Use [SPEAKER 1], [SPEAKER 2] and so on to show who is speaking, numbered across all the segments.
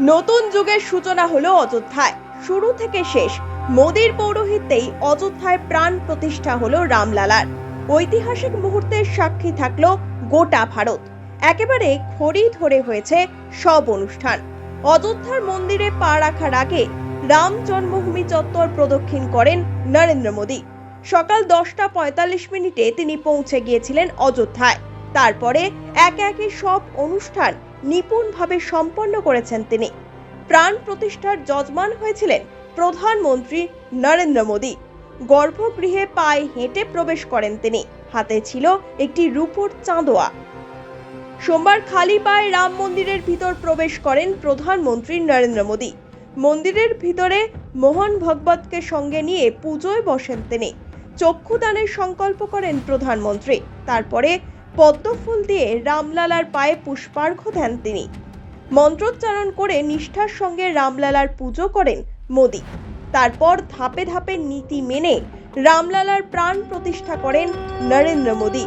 [SPEAKER 1] নতুন যুগের সূচনা হলো অযোধ্যায়। শুরু থেকে শেষ মোদির পৌরোহিত্যেই অযোধ্যায় প্রাণ প্রতিষ্ঠা হলো রামলালার। ঐতিহাসিক মুহূর্তের সাক্ষী থাকল গোটা ভারত। একেবারে খড়ি ধরে হয়েছে সব অনুষ্ঠান। অযোধ্যার মন্দিরে পা রাখার আগে রাম জন্মভূমি চত্বর প্রদক্ষিণ করেন নরেন্দ্র মোদী। সকাল দশটা পঁয়তাল্লিশ মিনিটে তিনি পৌঁছে গিয়েছিলেন অযোধ্যায়। তারপরে একে একে সব অনুষ্ঠান নিপুণভাবে সম্পন্ন করেছেন তিনি। প্রাণ প্রতিষ্ঠার যজমান হয়েছিলেন প্রধানমন্ত্রী নরেন্দ্র মোদী। গর্ভগৃহে পায়ে হেঁটে প্রবেশ করেন তিনি। হাতে ছিল একটি রূপোর চাঁদোয়া। সোমবার খালি পায়ে রাম মন্দিরের ভিতর প্রবেশ করেন প্রধানমন্ত্রী নরেন্দ্র মোদী। মন্দিরের ভিতরে মোহন ভগবতকে সঙ্গে নিয়ে পুজোয় বসেন তিনি। চক্ষুদানের সংকল্প করেন প্রধানমন্ত্রী। তারপরে পদ্মফুল দিয়ে রামলালার পায়ে পুষ্পার্ঘ দেন তিনি। মন্ত্রোচ্চারণ করে নিষ্ঠার সঙ্গে রামলালার পুজো করেন মোদী। তারপর ধাপে ধাপে নীতি মেনে রামলালার প্রাণ প্রতিষ্ঠা করেন নরেন্দ্র মোদী।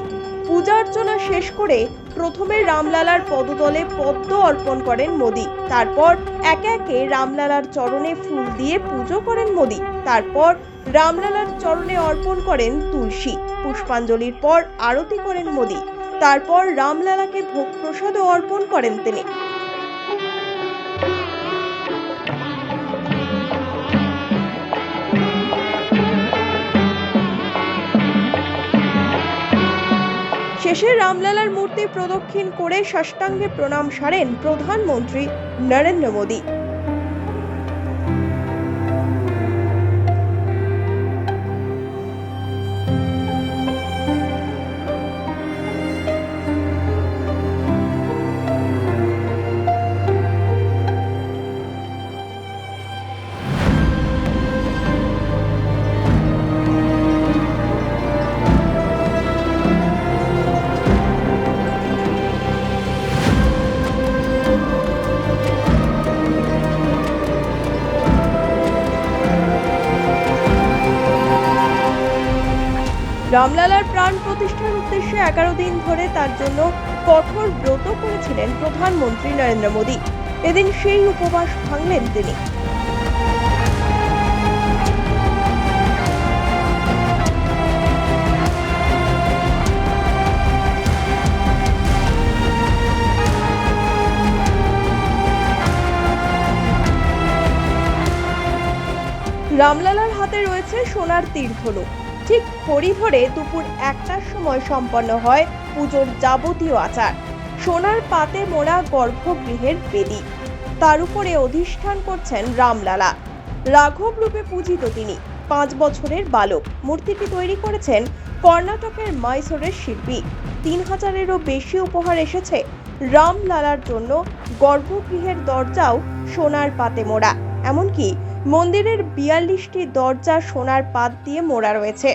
[SPEAKER 1] পূজার্চনা শেষ করে প্রথমে রামলালার পদতলে পদ্ম অর্পণ করেন মোদী। তারপর একে একে রামলালার চরণে ফুল দিয়ে পুজো করেন মোদী। তারপর রামলালার চরণে অর্পণ করেন তুলসী। পুষ্পাঞ্জলির পর আরতি করেন মোদী। তারপর রামলালাকে ভোগ প্রসাদও অর্পণ করেন তিনি। শেষে রামলালার মূর্তি প্রদক্ষিণ করে সাষ্টাঙ্গে প্রণাম সারেন প্রধানমন্ত্রী নরেন্দ্র মোদী। রামলালার প্রাণ প্রতিষ্ঠার উদ্দেশ্যে এগারো দিন ধরে তার জন্য কঠোর ব্রত করেছিলেন প্রধানমন্ত্রী নরেন্দ্র মোদী। এদিন সেই উপবাস ভাঙলেন তিনি। রামলালার হাতে রয়েছে সোনার তীর্ধনু ঠিক খড়ি ধরে দুপুর একটার সময় সম্পন্ন হয় পুজোর যাবতীয় আচার। সোনার পাতে মোড়া গর্ভগৃহের বেদি। তার উপরে অধিষ্ঠান করছেন রামলালা। রাঘব রূপে পূজিত তিনি, পাঁচ বছরের বালক। মূর্তিটি তৈরি করেছেন কর্ণাটকের মাইসোরের শিল্পী। তিন হাজারেরও বেশি উপহার এসেছে রামলালার জন্য। গর্ভগৃহের দরজাও সোনার পাতে মোড়া। এমনকি মন্দিরের বিয়াল্লিশটি দরজা সোনার পাত দিয়ে মোড়া রয়েছে।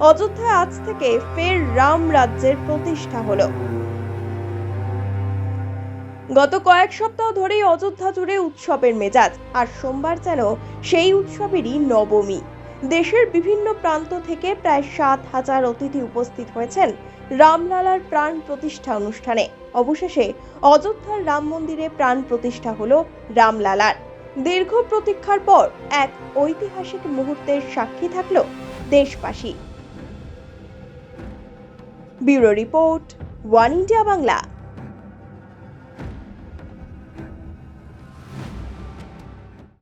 [SPEAKER 1] অযোধ্যায় আজ থেকে ফের রাম রাজ্যের প্রতিষ্ঠা হলো। গত কয়েক সপ্তাহ ধরেই অযোধ্যা জুড়ে উৎসবের মেজাজ, আর সোমবার যেন সেই উৎসবেরই নবমী। দেশের বিভিন্ন প্রান্ত থেকে প্রায় সাত হাজার অতিথি উপস্থিত হয়েছেন রামলালার প্রাণ প্রতিষ্ঠা অনুষ্ঠানে। অবশেষে অযোধ্যার রাম মন্দিরে প্রাণ প্রতিষ্ঠা হল রামলালার। দীর্ঘ প্রতীক্ষার পর এক ঐতিহাসিক মুহূর্তের সাক্ষী থাকল দেশবাসী। Bureau report one India Bangla.